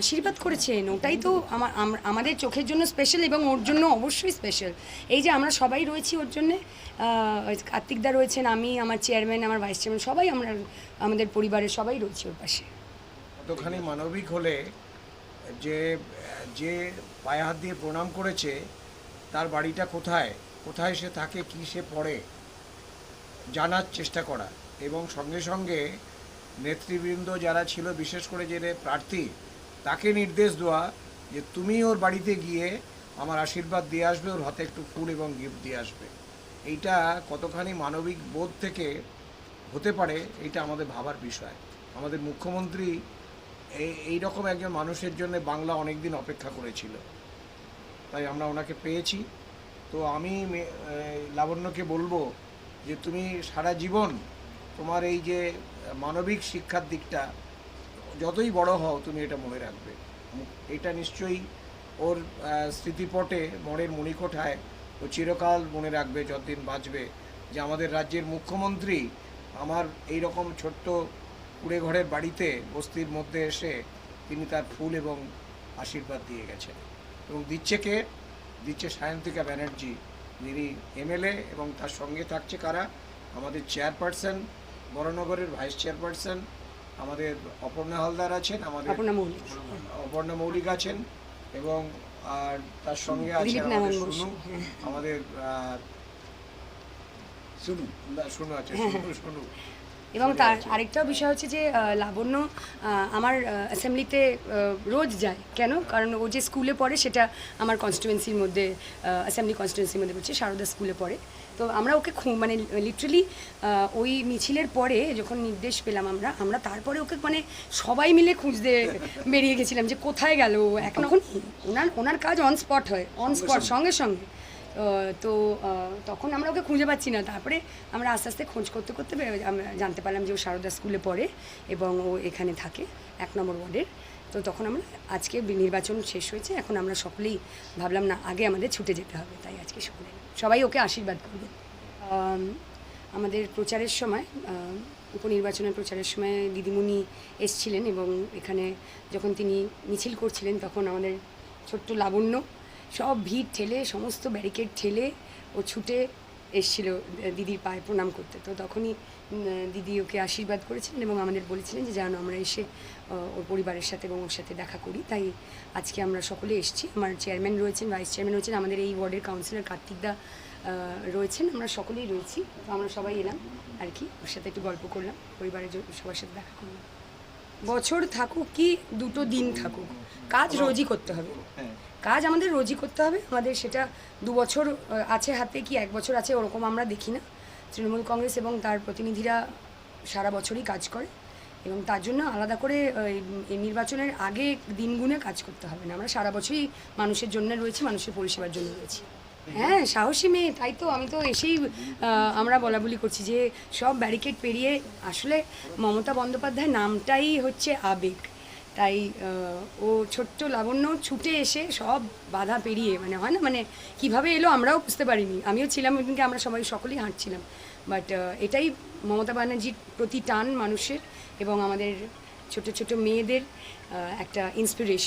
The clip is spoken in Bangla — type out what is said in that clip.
আশীর্বাদ করেছেন, ওটাই তো আমার আমাদের চোখের জন্য স্পেশাল এবং ওর জন্য অবশ্যই স্পেশাল এই যে আমরা সবাই রয়েছি ওর জন্যে কার্তিকদা রয়েছেন, আমি, আমার চেয়ারম্যান আমার ভাইস চেয়ারম্যান সবাই আমরা, আমাদের পরিবারের সবাই রয়েছি ওর পাশে। কতখানি মানবিক হলে যে যে পায়ে হাত দিয়ে প্রণাম করেছে, তার বাড়িটা কোথায় কোথায় সে থাকে, কি সে পড়ে, জানার চেষ্টা করা। এবং সঙ্গে সঙ্গে নেতৃবৃন্দ যারা ছিল, বিশেষ করে যে প্রার্থী তাকে নির্দেশ দেওয়া যে তুমি ওর বাড়িতে গিয়ে আমার আশীর্বাদ দিয়ে আসবে, ওর হাতে একটু ফুল এবং গিফট দিয়ে আসবে। এইটা কতখানি মানবিক বোধ থেকে হতে পারে এটা আমাদের ভাবার বিষয়। আমাদের মুখ্যমন্ত্রী এই রকম একজন মানুষের জন্য বাংলা অনেক দিন অপেক্ষা করেছিল। তাই আমরা ওনাকে পেয়েছি। তো আমি লাবণ্যকে বলব যে তুমি সারা জীবন তোমার এই যে মানবিক শিক্ষার দিকটা যতই বড় হও, তুমি এটা মনে রাখবে। এটা নিশ্চয়ই ওর স্মৃতিপটে মনের মণিকোঠায় ও চিরকাল মনে রাখবে, যতদিন বাঁচবে। যে আমাদের রাজ্যের মুখ্যমন্ত্রী আমার এই রকম ছোট্ট কুড়ে ঘরের বাড়িতে বস্তির মধ্যে এসে তিনি তার ফুল এবং আশীর্বাদ দিয়ে গেছেন। এবং দিচ্ছে কে? দিচ্ছে সায়ন্তিকা ব্যানার্জি। যিনি এমএলএ এবং তার সঙ্গে থাকছে কারা? আমাদের চেয়ারপারসন, বড়নগরের ভাইস চেয়ারপারসন আমাদের অপর্ণা হালদার আছেন আমাদের অপর্ণা মৌলিক। আছেন এবং আর তার সঙ্গে আছে আমাদের। শুনু আমাদের শুনু আছে শুনু শুনু এবং তার আরেকটাও বিষয় হচ্ছে যে লাবণ্য আমার অ্যাসেম্বলিতে রোজ যায়। কেন? কারণ ও যে স্কুলে পড়ে সেটা আমার কনস্টিটুয়েন্সির মধ্যে অ্যাসেম্বলি কনস্টিটুয়েন্সির মধ্যে পড়ছে সারদা স্কুলে পড়ে। তো আমরা ওকে খু- মানে লিটারালি ওই মিছিলের পরে যখন নির্দেশ পেলাম আমরা আমরা তারপরে ওকে মানে সবাই মিলে খুঁজতে বেরিয়ে গেছিলাম যে কোথায় গেল ও। এখন ওনার ওনার কাজ অন স্পট হয় অন স্পট সঙ্গে সঙ্গে। তো তখন আমরা ওকে খুঁজে পাচ্ছি না। তারপরে আমরা আস্তে আস্তে খোঁজ করতে করতে আমরা জানতে পারলাম যে ও সারদা স্কুলে পড়ে এবং ও এখানে থাকে, এক নম্বর ওয়ার্ডের। তো তখন আমরা, আজকে নির্বাচন শেষ হয়েছে, এখন আমরা সকলেই ভাবলাম, না, আগে আমাদের ছুটে যেতে হবে। তাই আজকে সকলে, সবাই ওকে আশীর্বাদ করবে। আমাদের প্রচারের সময় উপনির্বাচনের প্রচারের সময় দিদিমণি এসছিলেন এবং এখানে যখন তিনি মিছিল করছিলেন, তখন আমাদের ছোট্ট লাবণ্য সব ভিড় ঠেলে, সমস্ত ব্যারিকেড ঠেলে ও ছুটে এসছিল দিদির পায়ে প্রণাম করতে। তো তখনই দিদি ওকে আশীর্বাদ করেছিলেন এবং আমাদের বলেছিলেন যে যেন আমরা এসে ওর পরিবারের সাথে এবং ওর সাথে দেখা করি। তাই আজকে আমরা সকলে এসেছি। আমার চেয়ারম্যান রয়েছেন ভাইস চেয়ারম্যান রয়েছেন, আমাদের এই ওয়ার্ডের কাউন্সিলর কার্তিকদা রয়েছেন। আমরা সকলেই রয়েছি। তো আমরা সবাই এলাম আর কি, ওর সাথে একটু গল্প করলাম, পরিবারের সবার সাথে দেখা করলাম। বছর থাকুক কি দুটো দিন থাকুক কাজ রোজই করতে হবে। কাজ আমাদের রোজই করতে হবে আমাদের সেটা দু বছর আছে হাতে কি এক বছর আছে ওরকম আমরা দেখি না। তৃণমূল কংগ্রেস এবং তার প্রতিনিধিরা সারা বছরই কাজ করে এবং তার জন্য আলাদা করে এই- এই নির্বাচনের আগে দিনগুনে কাজ করতে হবে না। আমরা সারা বছরই মানুষের জন্য রয়েছি মানুষের পরিষেবার জন্য রয়েছি। হ্যাঁ সাহসী মেয়ে, তাই তো। আমি তো এসেই আমরা বলা বলি করছি যে সব ব্যারিকেড পেরিয়ে আসলে মমতা বন্দ্যোপাধ্যায় নামটাই হচ্ছে আবেগ। তাই ও ছোট্ট লাবণ্য ছুটে এসে সব বাধা পেরিয়ে মানে হয় না মানে কীভাবে এলো আমরাও বুঝতে পারিনি। আমিও ছিলাম ওইদিনকে আমরা সবাই সকলেই হাঁটছিলাম। বাট এটাই মমতা ব্যানার্জির প্রতি টান মানুষের এবং আমাদের ছোট ছোট মেয়েদের একটা ইন্সপিরেশন